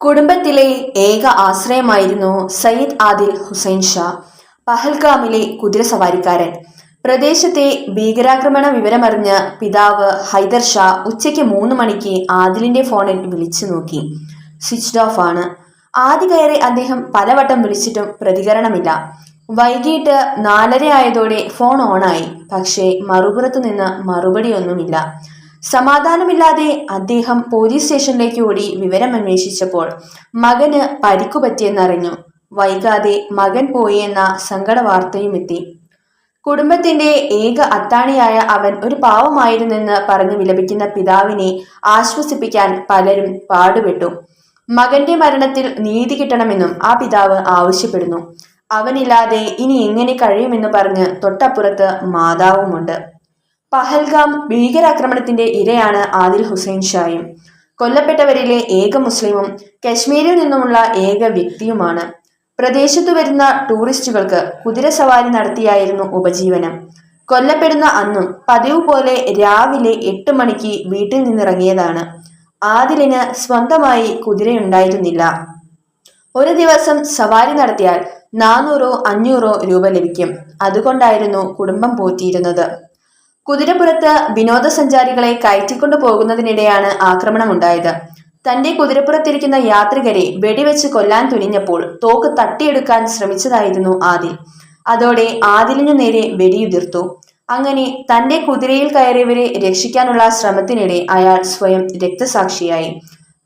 കുടുംബത്തിലെ ഏക ആശ്രയമായിരുന്നു സയ്യിദ് ആദിൽ ഹുസൈൻ ഷാ പഹൽഗാമിലെ കുതിരസവാരിക്കാരൻ പ്രദേശത്തെ ഭീകരാക്രമണ വിവരമറിഞ്ഞ പിതാവ് ഹൈദർ ഷാ ഉച്ചയ്ക്ക് മൂന്ന് മണിക്ക് ആദിലിന്റെ ഫോണിൽ വിളിച്ചു നോക്കി. സ്വിച്ച്ഡ് ഓഫ് ആണ്. ആദ്യ കയറി അദ്ദേഹം പലവട്ടം വിളിച്ചിട്ടും പ്രതികരണമില്ല. വൈകിട്ട് നാലര ആയതോടെ ഫോൺ ഓണായി. പക്ഷേ മറുപുറത്തു നിന്ന് മറുപടിയൊന്നുമില്ല. സമാധാനമില്ലാതെ അദ്ദേഹം പോലീസ് സ്റ്റേഷനിലേക്ക് ഓടി വിവരം അന്വേഷിച്ചപ്പോൾ മകന് പരിക്കു പറ്റിയെന്നറിഞ്ഞു. വൈകാതെ മകൻ പോയി എന്ന സങ്കട വാർത്തയും എത്തി കുടുംബത്തിന്റെ ഏക അത്താണിയായ അവൻ ഒരു പാവമായിരുന്നെന്ന് പറഞ്ഞ് വിലപിക്കുന്ന പിതാവിനെ ആശ്വസിപ്പിക്കാൻ പലരും പാടുപെട്ടു. മകന്റെ മരണത്തിൽ നീതി കിട്ടണമെന്നും ആ പിതാവ് ആവശ്യപ്പെടുന്നു. അവനില്ലാതെ ഇനി എങ്ങനെ കഴിയുമെന്ന് പറഞ്ഞ് തൊട്ടപ്പുറത്ത് മാതാവുമുണ്ട്. പഹൽഗാം ഭീകരാക്രമണത്തിന്റെ ഇരയാണ് ആദിൽ ഹുസൈൻ ഷായും. കൊല്ലപ്പെട്ടവരിലെ ഏക മുസ്ലിമും കശ്മീരിൽ നിന്നുമുള്ള ഏക വ്യക്തിയുമാണ്. പ്രദേശത്തു വരുന്ന ടൂറിസ്റ്റുകൾക്ക് കുതിര സവാരി നടത്തിയായിരുന്നു ഉപജീവനം. കൊല്ലപ്പെടുന്ന അന്നും പതിവ് പോലെ രാവിലെ എട്ട് മണിക്ക് വീട്ടിൽ നിന്നിറങ്ങിയതാണ്. ആദിലിന് സ്വന്തമായി കുതിരയുണ്ടായിരുന്നില്ല. ഒരു ദിവസം സവാരി നടത്തിയാൽ നാനൂറോ അഞ്ഞൂറോ രൂപ ലഭിക്കും. അതുകൊണ്ടായിരുന്നു കുടുംബം പോറ്റിയിരുന്നത്. കുതിരപ്പുറത്ത് വിനോദസഞ്ചാരികളെ കയറ്റിക്കൊണ്ടു പോകുന്നതിനിടെയാണ് ആക്രമണമുണ്ടായത്. തന്റെ കുതിരപ്പുറത്തിരിക്കുന്ന യാത്രികരെ വെടിവെച്ച് കൊല്ലാൻ തുനിഞ്ഞപ്പോൾ തോക്ക് തട്ടിയെടുക്കാൻ ശ്രമിച്ചതായിരുന്നു ആദിൽ. അതോടെ ആദിലിനു നേരെ വെടിയുതിർത്തു. അങ്ങനെ തന്റെ കുതിരയിൽ കയറിയവരെ രക്ഷിക്കാനുള്ള ശ്രമത്തിനിടെ അയാൾ സ്വയം രക്തസാക്ഷിയായി.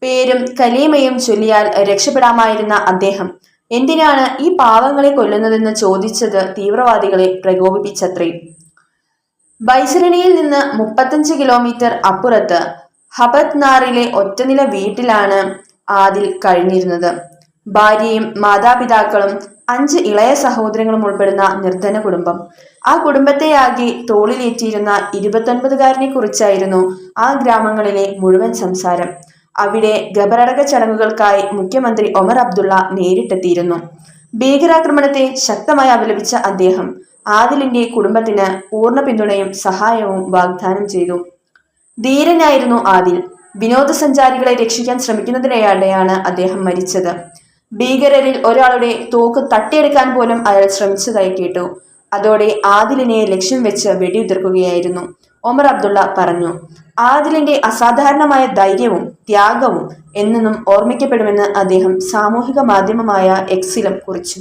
പേരും കലീമയും ചൊല്ലിയാൽ രക്ഷപ്പെടാമായിരുന്ന അദ്ദേഹം എന്തിനാണ് ഈ പാവങ്ങളെ കൊല്ലുന്നതെന്ന് ചോദിച്ചത് തീവ്രവാദികളെ പ്രകോപിപ്പിച്ചത്രേ? ബൈസരണിയിൽ നിന്ന് മുപ്പത്തഞ്ച് കിലോമീറ്റർ അപ്പുറത്ത് ഹബത്നാറിലെ ഒറ്റനില വീട്ടിലാണ് ആദിൽ കഴിഞ്ഞിരുന്നത്. ഭാര്യയും മാതാപിതാക്കളും അഞ്ച് ഇളയ സഹോദരങ്ങളും ഉൾപ്പെടുന്ന നിർധന കുടുംബം. ആ കുടുംബത്തെയാകെ തോളിലേറ്റിയിരുന്ന ഇരുപത്തൊൻപതുകാരനെ കുറിച്ചായിരുന്നു ആ ഗ്രാമങ്ങളിലെ മുഴുവൻ സംസാരം. അവിടെ ഖബറടക ചടങ്ങുകൾക്കായി മുഖ്യമന്ത്രി ഒമർ അബ്ദുള്ള നേരിട്ടെത്തിയിരുന്നു. ഭീകരാക്രമണത്തെ ശക്തമായി അപലപിച്ച അദ്ദേഹം ആദിലിന്റെ കുടുംബത്തിന് പൂർണ പിന്തുണയും സഹായവും വാഗ്ദാനം ചെയ്തു. ധീരനായിരുന്നു ആദിൽ. വിനോദസഞ്ചാരികളെ രക്ഷിക്കാൻ ശ്രമിക്കുന്നതിനിടെയാണ് അദ്ദേഹം മരിച്ചത്. ഭീകരരിൽ ഒരാളുടെ തോക്ക് തട്ടിയെടുക്കാൻ പോലും അയാൾ ശ്രമിച്ചതായി കേട്ടു. അതോടെ ആദിലിനെ ലക്ഷ്യം വെച്ച് വെടിയുതിർക്കുകയായിരുന്നു. ഒമർ അബ്ദുള്ള പറഞ്ഞു ആദിലിന്റെ അസാധാരണമായ ധൈര്യവും ത്യാഗവും എന്നും ഓർമ്മിക്കപ്പെടുമെന്ന് അദ്ദേഹം സാമൂഹിക മാധ്യമമായ എക്സിലും കുറിച്ചു.